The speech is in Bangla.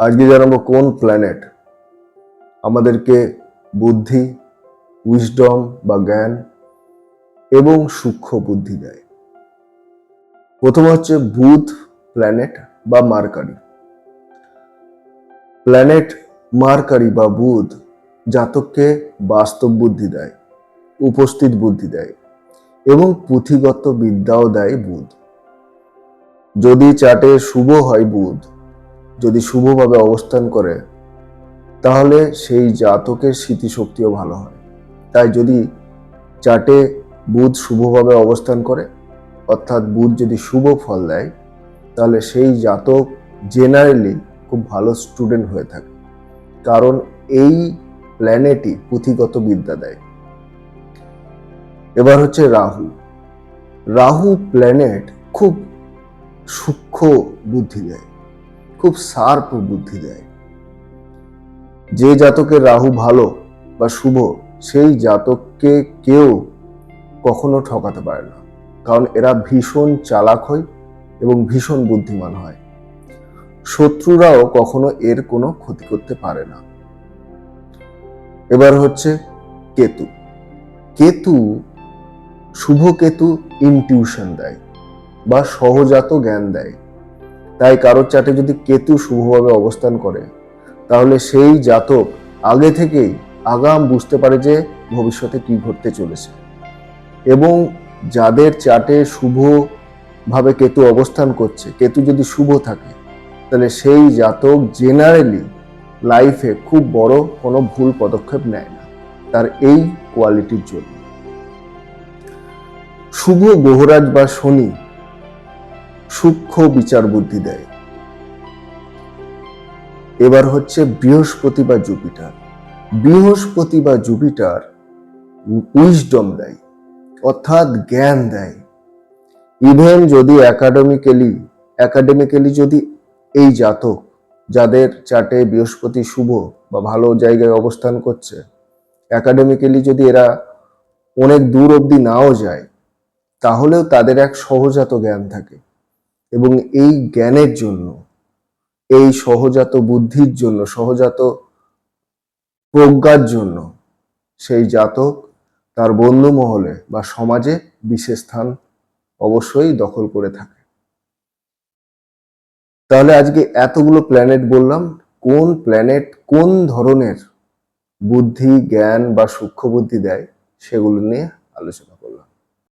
আজকে জানাব কোন প্ল্যানেট আমাদেরকে বুদ্ধি উইজডম বা জ্ঞান এবং সূক্ষ্ম বুদ্ধি দেয়। প্রথম হচ্ছে বুধ প্ল্যানেট বা মার্কারি। প্ল্যানেট মার্কারি বা বুধ জাতককে বাস্তব বুদ্ধি দেয়, উপস্থিত বুদ্ধি দেয় এবং পুঁথিগত বিদ্যাও দেয় বুধ। যদি চাটে শুভ হয় বুধ যদি শুভভাবে অবস্থান করে, তাহলে সেই জাতকের স্মৃতিশক্তিও ভালো হয়। তাই যদি চাটে বুধ শুভভাবে অবস্থান করে, অর্থাৎ বুধ যদি শুভ ফল দেয়, তাহলে সেই জাতক জেনারেলি খুব ভালো স্টুডেন্ট হয়ে থাকে। কারণ এই প্ল্যানেটই পুঁথিগত বিদ্যা দেয়। এবার হচ্ছে রাহু। রাহু প্ল্যানেট খুব সূক্ষ্ম বুদ্ধি দেয়। খুব শার্প বুদ্ধি দেয়। যে জাতকের রাহু ভালো বা শুভ, সেই জাতককে কেউ কখনো ঠকাতে পারে না। কারণ এরা ভীষণ চালাক হয় এবং ভীষণ বুদ্ধিমান হয়। শত্রুরাও কখনো এর কোনো ক্ষতি করতে পারে না। এবার হচ্ছে কেতু। কেতু শুভ কেতু ইনটিউশন দেয় বা সহজাত জ্ঞান দেয়। তাই কারোর চাটে যদি কেতু শুভভাবে অবস্থান করে, তাহলে সেই জাতক আগে থেকেই আগাম বুঝতে পারে যে ভবিষ্যতে কি ঘটতে চলেছে। এবং যাদের চাটে শুভভাবে কেতু অবস্থান করছে, কেতু যদি শুভ থাকে, তাহলে সেই জাতক জেনারেলি লাইফে খুব বড় কোনো ভুল পদক্ষেপ নেয় না। তার এই কোয়ালিটির জন্য। শুভ গ্রহরাজ বা শনি সূক্ষ্ম বিচার বুদ্ধি দেয়। এবার হচ্ছে বৃহস্পতি বা জুপিটার। বৃহস্পতি বা জুপিটার উইজডম দেয়, অর্থাৎ জ্ঞান দেয়। ইভেন যদি একাডেমিক্যালি একাডেমিক্যালি যদি এই জাতক, যাদের চাটে বৃহস্পতি শুভ বা ভালো জায়গায় অবস্থান করছে, একাডেমিক্যালি যদি এরা অনেক দূর অবধি নাও যায়, তাহলেও তাদের এক সহজাত জ্ঞান থাকে। এবং এই জ্ঞানের জন্য, এই সহজাত বুদ্ধির জন্য, সহজাত প্রজ্ঞার জন্য সেই জাতক তার বন্ধু মহলে বা সমাজে বিশেষ স্থান অবশ্যই দখল করে থাকে। তাহলে আজকে এতগুলো প্ল্যানেট বললাম, কোন প্ল্যানেট কোন ধরনের বুদ্ধি, জ্ঞান বা সূক্ষ্ম বুদ্ধি দেয় সেগুলো নিয়ে আলোচনা করলাম।